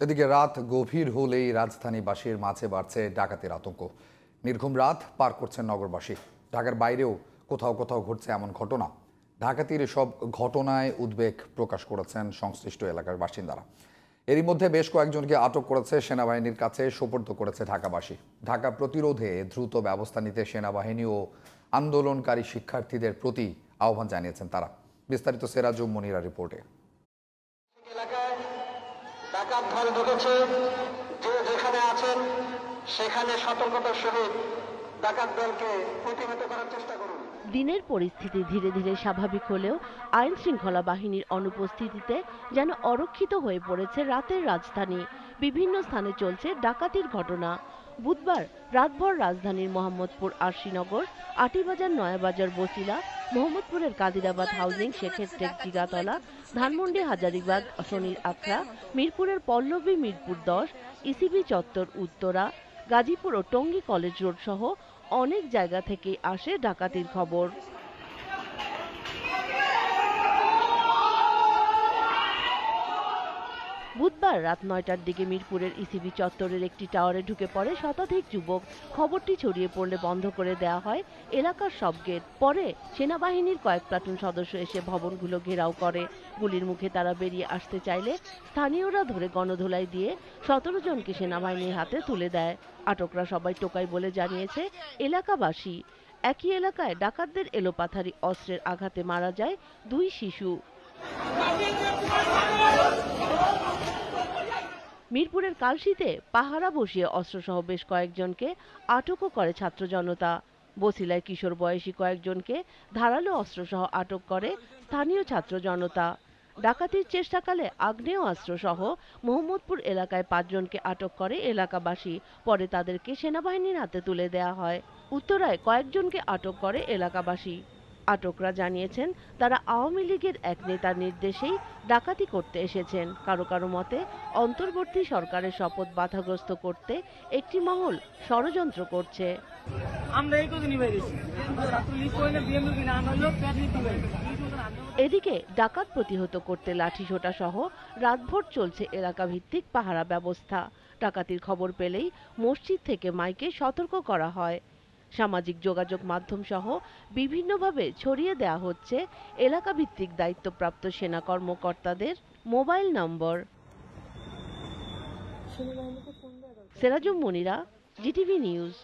এদিকে রাত গভীর হলেই রাজধানীবাসীর মাঝে বাড়ছে ডাকাতের আতঙ্ক। নির্ঘুম রাত পার করছেন নগরবাসী। ঢাকার বাইরেও কোথাও কোথাও ঘটছে এমন ঘটনা। ঢাকাতির সব ঘটনায় উদ্বেগ প্রকাশ করেছেন সংশ্লিষ্ট এলাকার বাসিন্দারা। এরই মধ্যে বেশ কয়েকজনকে আটক করেছে সেনাবাহিনীর কাছে, সোপর্দ করেছে ঢাকাবাসী। ঢাকা প্রতিরোধে দ্রুত ব্যবস্থা নিতে সেনাবাহিনী ও আন্দোলনকারী শিক্ষার্থীদের প্রতি আহ্বান জানিয়েছেন তারা। বিস্তারিত সেরাজুম মনিরা রিপোর্টে। দল ঢুকেছে। যে যেখানে আছেন, সেখানে সতর্কতার সহিত ডাকাত দলকে প্রতিহত করার চেষ্টা করুন। দিনের পরিস্থিতি ধীরে ধীরে স্বাভাবিক হলেও আইন শৃঙ্খলা বাহিনীর অনুপস্থিতিতে যেন অরক্ষিত হয়ে পড়েছে রাতের রাজধানী। বিভিন্ন স্থানে চলছে ডাকাতির ঘটনা। বুধবার রাতভর রাজধানীর মোহাম্মদপুর আরশিনগর, আটিবাজার, নয়াবাজার, বসিলা মোহাম্মদপুরের কাদিরাবাদ হাউজিং টেক জিগাতলা, ধানমন্ডি হাজারিবাগ শনির আখড়া, মিরপুরের পল্লবী মিরপুর দশ, ইসিবি চত্বর উত্তরা, গাজীপুর ও টঙ্গী কলেজ রোড সহ অনেক জায়গা থেকে আসে ডাকাতির খবর। বুধবার রাত নয়টার দিকে মিরপুরের ইসিবি চত্বরের একটি টাওয়ারে ঢুকে পড়ে শতাধিক যুবক খবরটি ছড়িয়ে পড়লে বন্ধ করে দেওয়া হয়। এলাকার সব গেট। পরে সেনাবাহিনীর কয়েক প্লাটুন সদস্য এসে ভবনগুলো ঘেরাও করে। গুলির মুখে তারা বেরিয়ে আসতে চাইলে স্থানীয়রা ধরে গণধোলাই দিয়ে সতেরো জনকে সেনাবাহিনীর হাতে তুলে দেয়। আটকরা সবাই টোকাই বলে জানিয়েছে, এলাকাবাসী একই এলাকায় ডাকাতদের এলোপাথারি অস্ত্রের আঘাতে মারা যায় দুই শিশু। মিরপুরের কালশিতে পাহারা বসিয়ে অস্ত্রসহ বেশ কয়েকজনকে আটকও করে ছাত্র জনতা। বসিলায় কিশোর বয়সী কয়েকজনকে ধারালো অস্ত্রসহ আটক করে স্থানীয় ছাত্র জনতা। ডাকাতির চেষ্টাকালে আগ্নেয় অস্ত্রসহ মোহাম্মদপুর এলাকায় পাঁচজনকে আটক করে এলাকাবাসী। পরে তাদেরকে সেনাবাহিনীর হাতে তুলে দেয়া হয়। উত্তরায় কয়েকজনকে আটক করে এলাকাবাসী। আটকরা জানিয়েছেন তারা আওয়ামী লীগের এক নেতার নির্দেশেই ডাকাতি করতে এসেছেন। কারও কারও মতে অন্তর্বর্তী সরকারের শপথ বাধাগ্রস্ত করতে একটি মহল ষড়যন্ত্র করছে। আমরা এই এদিকে ডাকাত প্রতিহত করতে লাঠিসোঁটা সহ রাতভর চলছে এলাকা ভিত্তিক পাহারা ব্যবস্থা। ডাকাতির খবর পেলেই মসজিদ থেকে মাইকে সতর্ক করা হয়। সামাজিক যোগাযোগ মাধ্যম সহ বিভিন্নভাবে ছড়িয়ে দেওয়া হচ্ছে এলাকা ভিত্তিক দায়িত্বপ্রাপ্ত সেনা কর্মকর্তাদের মোবাইল নম্বর। Serajum Monira GTV news.